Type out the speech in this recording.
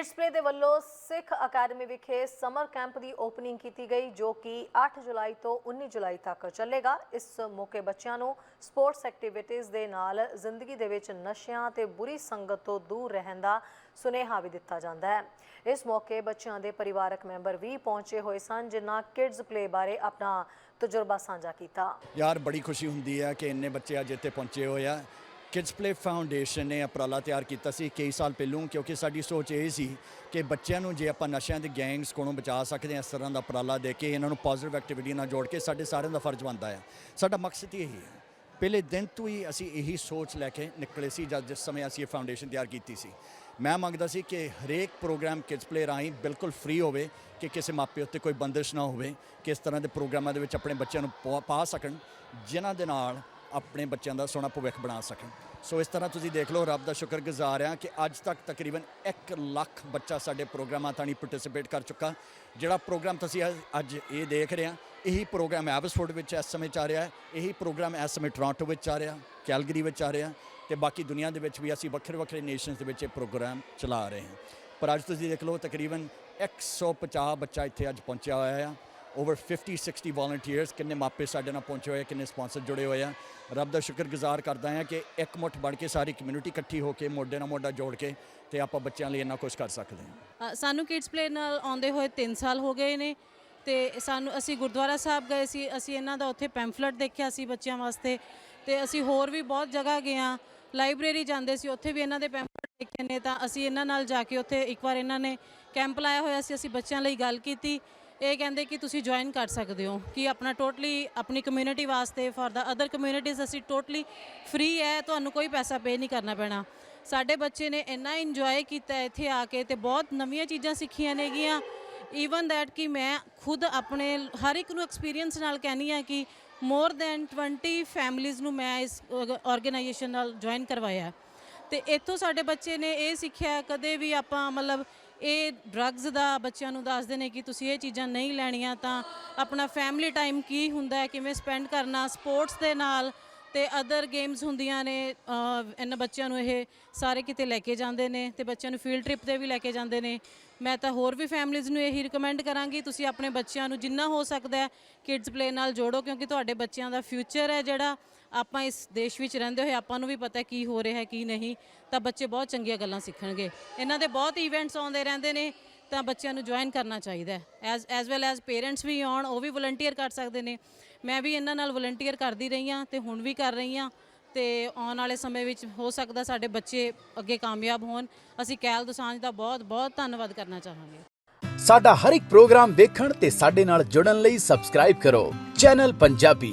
Kids play ਦੇ ਵੱਲੋਂ Sikh academy ਵਿਖੇ ਸਮਰ ਕੈਂਪ ਦੀ ਓਪਨਿੰਗ ਕੀਤੀ ਗਈ, ਜੋ ਕਿ 8 ਜੁਲਾਈ ਤੋਂ 19 ਜੁਲਾਈ ਤੱਕ ਚੱਲੇਗਾ। ਇਸ ਮੌਕੇ ਬੱਚਿਆਂ ਨੂੰ ਸਪੋਰਟਸ ਐਕਟੀਵਿਟੀਜ਼ ਦੇ ਨਾਲ ਜ਼ਿੰਦਗੀ ਦੇ ਵਿੱਚ ਨਸ਼ਿਆਂ ਤੇ ਬੁਰੀ ਸੰਗਤ ਤੋਂ ਦੂਰ ਰਹਿਣ ਦਾ ਸੁਨੇਹਾ ਵੀ ਦਿੱਤਾ ਜਾਂਦਾ ਹੈ। ਇਸ ਮੌਕੇ ਬੱਚਿਆਂ ਦੇ ਪਰਿਵਾਰਕ ਮੈਂਬਰ ਵੀ ਪਹੁੰਚੇ ਹੋਏ ਸਨ, ਜਿਨ੍ਹਾਂ ਕਿਡਸ ਪਲੇ ਬਾਰੇ ਆਪਣਾ ਤਜਰਬਾ ਸਾਂਝਾ ਕੀਤਾ। ਯਾਰ, ਬੜੀ ਖੁਸ਼ੀ ਹੁੰਦੀ ਹੈ ਕਿ ਇੰਨੇ ਬੱਚੇ ਅੱਜ ਇੱਥੇ ਪਹੁੰਚੇ ਹੋਏ ਆ। ਕਿਡਸ ਪਲੇ ਫਾਊਂਡੇਸ਼ਨ ਨੇ ਉਪਰਾਲਾ ਤਿਆਰ ਕੀਤਾ ਸੀ ਕਈ ਸਾਲ ਪਹਿਲੋਂ, ਕਿਉਂਕਿ ਸਾਡੀ ਸੋਚ ਇਹ ਸੀ ਕਿ ਬੱਚਿਆਂ ਨੂੰ ਜੇ ਆਪਾਂ ਨਸ਼ਿਆਂ ਦੇ ਗੈਂਗਸ ਕੋਲੋਂ ਬਚਾ ਸਕਦੇ ਹਾਂ, ਇਸ ਤਰ੍ਹਾਂ ਦਾ ਉਪਰਾਲਾ ਦੇ ਕੇ ਇਹਨਾਂ ਨੂੰ ਪੋਜ਼ਿਟਿਵ ਐਕਟੀਵਿਟੀ ਨਾਲ ਜੋੜ ਕੇ ਸਾਡੇ ਸਾਰਿਆਂ ਦਾ ਫਰਜ਼ ਬਣਦਾ ਹੈ ਸਾਡਾ ਮਕਸਦ ਹੀ ਇਹੀ ਹੈ ਪਹਿਲੇ ਦਿਨ ਤੋਂ ਹੀ ਅਸੀਂ ਇਹੀ ਸੋਚ ਲੈ ਕੇ ਨਿਕਲੇ ਸੀ ਜਦ ਜਿਸ ਸਮੇਂ ਅਸੀਂ ਇਹ ਫਾਊਂਡੇਸ਼ਨ ਤਿਆਰ ਕੀਤੀ ਸੀ। ਮੈਂ ਮੰਗਦਾ ਸੀ ਕਿ ਹਰੇਕ ਪ੍ਰੋਗਰਾਮ ਕਿਡਸ ਪਲੇ ਰਾਹੀਂ ਬਿਲਕੁਲ ਫ੍ਰੀ ਹੋਵੇ, ਕਿ ਕਿਸੇ ਮਾਪੇ ਉੱਤੇ ਕੋਈ ਬੰਦਿਸ਼ ਨਾ ਹੋਵੇ, ਕਿ ਇਸ ਤਰ੍ਹਾਂ ਦੇ ਪ੍ਰੋਗਰਾਮਾਂ ਦੇ ਵਿੱਚ ਆਪਣੇ ਬੱਚਿਆਂ ਨੂੰ ਪਾ- ਪਾ ਸਕਣ, ਜਿਨ੍ਹਾਂ ਦੇ ਨਾਲ ਆਪਣੇ ਬੱਚਿਆਂ ਦਾ ਸੋਹਣਾ ਭਵਿੱਖ ਬਣਾ ਸਕਣ। ਸੋ ਇਸ ਤਰ੍ਹਾਂ ਤੁਸੀਂ ਦੇਖ ਲਓ, ਰੱਬ ਦਾ ਸ਼ੁਕਰਗੁਜ਼ਾਰ ਹਾਂ ਕਿ ਅੱਜ ਤੱਕ ਤਕਰੀਬਨ 1 ਲੱਖ ਬੱਚਾ ਸਾਡੇ ਪ੍ਰੋਗਰਾਮਾਂ ਥਾਣੀ ਪਾਰਟਿਸਿਪੇਟ ਕਰ ਚੁੱਕਾ। ਜਿਹੜਾ ਪ੍ਰੋਗਰਾਮ ਤੁਸੀਂ ਅੱਜ- ਇਹ ਦੇਖ ਰਹੇ ਆ ਇਹੀ ਪ੍ਰੋਗਰਾਮ ਐਬਸਫੋਰਡ ਵਿੱਚ ਇਸ ਸਮੇਂ ਚੱਲ ਰਿਹਾ ਹੈ, ਇਹੀ ਪ੍ਰੋਗਰਾਮ ਇਸ ਸਮੇਂ ਟੋਰਾਂਟੋ ਵਿੱਚ ਚੱਲ ਰਿਹਾ, ਕੈਲਗਰੀ ਵਿੱਚ ਚੱਲ ਰਿਹਾ ਤੇ ਬਾਕੀ ਦੁਨੀਆ ਦੇ ਵਿੱਚ ਵੀ ਅਸੀਂ ਵੱਖਰੇ ਵੱਖਰੇ ਨੇਸ਼ਨਸ ਦੇ ਵਿੱਚ ਇਹ ਪ੍ਰੋਗਰਾਮ ਚਲਾ ਰਹੇ ਹਾਂ। ਪਰ ਅੱਜ ਤੁਸੀਂ ਦੇਖ ਲਓ, ਤਕਰੀਬਨ 150 ਬੱਚਾ ਇੱਥੇ ਅੱਜ ਪਹੁੰਚਿਆ ਹੋਇਆ ਆ ਓਵਰ 50 60 ਵਾਲੰਟੀਅਰਸ ਕਿੰਨੇ ਮਾਪੇ ਸਾਡੇ ਨਾਲ ਪਹੁੰਚੇ ਹੋਏ ਆ, ਕਿੰਨੇ ਸਪਾਂਸਰ ਜੁੜੇ ਹੋਏ ਆ। ਰੱਬ ਦਾ ਸ਼ੁਕਰਗੁਜ਼ਾਰ ਕਰਦਾ ਹਾਂ ਕਿ ਇੱਕ ਮੁੱਠ ਬਣ ਕੇ ਸਾਰੀ ਕਮਿਊਨਿਟੀ ਇਕੱਠੀ ਹੋ ਕੇ ਮੋਢੇ ਨਾਲ ਮੋਢਾ ਜੋੜ ਕੇ ਤੇ ਆਪਾਂ ਬੱਚਿਆਂ ਲਈ ਇੰਨਾ ਕੁਝ ਕਰ ਸਕਦੇ ਹਾਂ। ਸਾਨੂੰ ਕਿਡਸ ਪਲੇ ਨਾਲ ਆਉਂਦੇ ਹੋਏ 3 ਸਾਲ ਹੋ ਗਏ ਨੇ ਤੇ ਸਾਨੂੰ ਅਸੀਂ ਗੁਰਦੁਆਰਾ ਸਾਹਿਬ ਗਏ ਸੀ ਅਸੀਂ ਇਹਨਾਂ ਦਾ ਉੱਥੇ ਪੈਂਫਲੇਟ ਦੇਖਿਆ ਸੀ ਬੱਚਿਆਂ ਵਾਸਤੇ ਤੇ ਅਸੀਂ ਹੋਰ ਵੀ ਬਹੁਤ ਜਗ੍ਹਾ ਗਏ ਹਾਂ ਲਾਇਬ੍ਰੇਰੀ ਜਾਂਦੇ ਸੀ ਉੱਥੇ ਵੀ ਇਹਨਾਂ ਦੇ ਪੈਂਫਲੇਟ ਦੇਖੇ ਨੇ ਤਾਂ ਅਸੀਂ ਇਹਨਾਂ ਨਾਲ ਜਾ ਕੇ ਉੱਥੇ ਇੱਕ ਵਾਰ ਇਹਨਾਂ ਨੇ ਕੈਂਪ ਲਾਇਆ ਹੋਇਆ ਸੀ ਅਸੀਂ ਬੱਚਿਆਂ ਲਈ ਗੱਲ ਕੀਤੀ ਇਹ ਕਹਿੰਦੇ ਕਿ ਤੁਸੀਂ ਜੁਆਇਨ ਕਰ ਸਕਦੇ ਹੋ, ਕਿ ਆਪਣਾ ਟੋਟਲੀ ਆਪਣੀ ਕਮਿਊਨਿਟੀ ਵਾਸਤੇ ਫॉर ਦਾ ਅਦਰ ਕਮਿਊਨਿਟੀਜ਼ ਅਸੀਂ ਟੋਟਲੀ ਫ੍ਰੀ ਹੈ, ਤੁਹਾਨੂੰ ਕੋਈ ਪੈਸਾ ਪੇ ਨਹੀਂ ਕਰਨਾ ਪੈਣਾ ਸਾਡੇ ਬੱਚੇ ਨੇ ਇੰਨਾ ਇੰਜੋਏ ਕੀਤਾ ਇੱਥੇ ਆ ਕੇ ਤੇ ਬਹੁਤ ਨਵੀਆਂ ਚੀਜ਼ਾਂ ਸਿੱਖੀਆਂ ਨੇਗੀਆਂ ਈਵਨ ਦੈਟ ਕਿ ਮੈਂ ਖੁਦ ਆਪਣੇ ਹਰ ਇੱਕ ਨੂੰ ਐਕਸਪੀਰੀਅੰਸ ਨਾਲ ਕਹਿੰਦੀ ਆ ਕਿ ਮੋਰ ਦੈਨ 20 ਫੈਮਿਲੀਜ਼ ਨੂੰ ਮੈਂ ਇਸ ਆਰਗੇਨਾਈਜੇਸ਼ਨ ਨਾਲ ਜੁਆਇਨ ਕਰਵਾਇਆ ਹੈ। ਤੇ ਇੱਥੋਂ ਸਾਡੇ ਬੱਚੇ ਨੇ ਇਹ ਸਿੱਖਿਆ, ਕਦੇ ਵੀ ਆਪਾਂ ਮਤਲਬ ਇਹ ਡਰੱਗਸ ਦਾ ਬੱਚਿਆਂ ਨੂੰ ਦੱਸਦੇ ਨੇ ਕਿ ਤੁਸੀਂ ਇਹ ਚੀਜ਼ਾਂ ਨਹੀਂ ਲੈਣੀਆਂ, ਤਾਂ ਆਪਣਾ ਫੈਮਿਲੀ ਟਾਈਮ ਕੀ ਹੁੰਦਾ ਹੈ, ਕਿਵੇਂ ਸਪੈਂਡ ਕਰਨਾ ਸਪੋਰਟਸ ਦੇ ਨਾਲ ਤੇ ਅਦਰ ਗੇਮਸ ਹੁੰਦੀਆਂ ਨੇ ਇਹਨਾਂ ਬੱਚਿਆਂ ਨੂੰ ਇਹ ਸਾਰੇ ਕਿਤੇ ਲੈ ਕੇ ਜਾਂਦੇ ਨੇ ਤੇ ਬੱਚਿਆਂ ਨੂੰ ਫੀਲਡ ਟ੍ਰਿਪ ਤੇ ਵੀ ਲੈ ਕੇ ਜਾਂਦੇ ਨੇ। ਮੈਂ ਤਾਂ ਹੋਰ ਵੀ ਫੈਮਿਲੀਜ਼ ਨੂੰ ਇਹੀ ਰਿਕਮੈਂਡ ਕਰਾਂਗੀ, ਤੁਸੀਂ ਆਪਣੇ ਬੱਚਿਆਂ ਨੂੰ ਜਿੰਨਾ ਹੋ ਸਕਦਾ ਹੈ ਕਿਡਸ ਪਲੇ ਨਾਲ ਜੋੜੋ, ਕਿਉਂਕਿ ਤੁਹਾਡੇ ਬੱਚਿਆਂ ਦਾ ਫਿਊਚਰ ਹੈ ਜਿਹੜਾ ਆਪਾਂ ਇਸ ਦੇਸ਼ ਵਿੱਚ ਰਹਿੰਦੇ ਹੋਏ ਆਪਾਂ ਨੂੰ ਵੀ ਪਤਾ ਕੀ ਹੋ ਰਿਹਾ ਹੈ, ਕੀ ਨਹੀਂ, ਤਾਂ ਬੱਚੇ ਬਹੁਤ ਚੰਗੀਆਂ ਗੱਲਾਂ ਸਿੱਖਣਗੇ। ਇਹਨਾਂ ਦੇ ਬਹੁਤ ਇਵੈਂਟਸ ਆਉਂਦੇ ਰਹਿੰਦੇ ਨੇ, ਤਾਂ ਬੱਚਿਆਂ ਨੂੰ ਜੁਆਇਨ ਕਰਨਾ ਚਾਹੀਦਾ ਹੈ। As as well as parents ਵੀ ਆਉਣ, ਉਹ ਵੀ ਵਲੰਟੀਅਰ ਕਰ ਸਕਦੇ ਨੇ। ਮੈਂ ਵੀ ਇਹਨਾਂ ਨਾਲ ਵਲੰਟੀਅਰ ਕਰਦੀ ਰਹੀ ਹਾਂ ਤੇ ਹੁਣ ਵੀ ਕਰ ਰਹੀ ਹਾਂ ਤੇ ਆਉਣ ਵਾਲੇ ਸਮੇਂ ਵਿੱਚ ਹੋ ਸਕਦਾ ਸਾਡੇ ਬੱਚੇ ਅੱਗੇ ਕਾਮਯਾਬ ਹੋਣ। ਅਸੀਂ ਕੈਲ ਦੁਸਾਂਝ ਦਾ ਬਹੁਤ ਬਹੁਤ ਧੰਨਵਾਦ ਕਰਨਾ ਚਾਹਾਂਗੇ। ਸਾਡਾ ਹਰ ਇੱਕ ਪ੍ਰੋਗਰਾਮ ਦੇਖਣ ਤੇ ਸਾਡੇ ਨਾਲ ਜੁੜਨ ਲਈ ਸਬਸਕ੍ਰਾਈਬ ਕਰੋ। ਚੈਨਲ ਪੰਜਾਬੀ